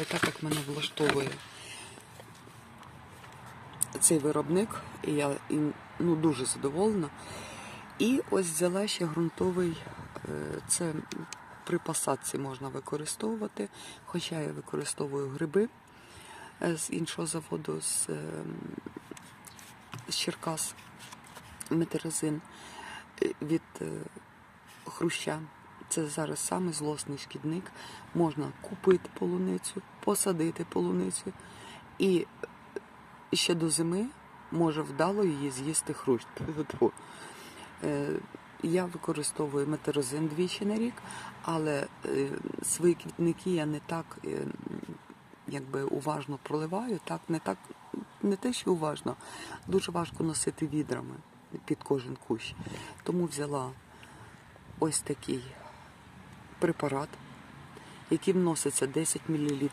виглядає так, як мене влаштовує цей виробник, і я їм ну, дуже задоволена. І ось взяла ще ґрунтовий, е, це при посадці можна використовувати, хоча я використовую гриби е, з іншого заводу, з, е, з Черкас, метерозин від хруща. Це зараз саме злосний шкідник. Можна купити полуницю, посадити полуницю і ще до зими може вдало її з'їсти хрущ. Е, Я використовую метерозин двічі на рік, але е, свої квітники я не так е, якби уважно проливаю, так не так, не те, що уважно, дуже важко носити відрами під кожен кущ. Тому взяла ось такий препарат, який вноситься 10 мл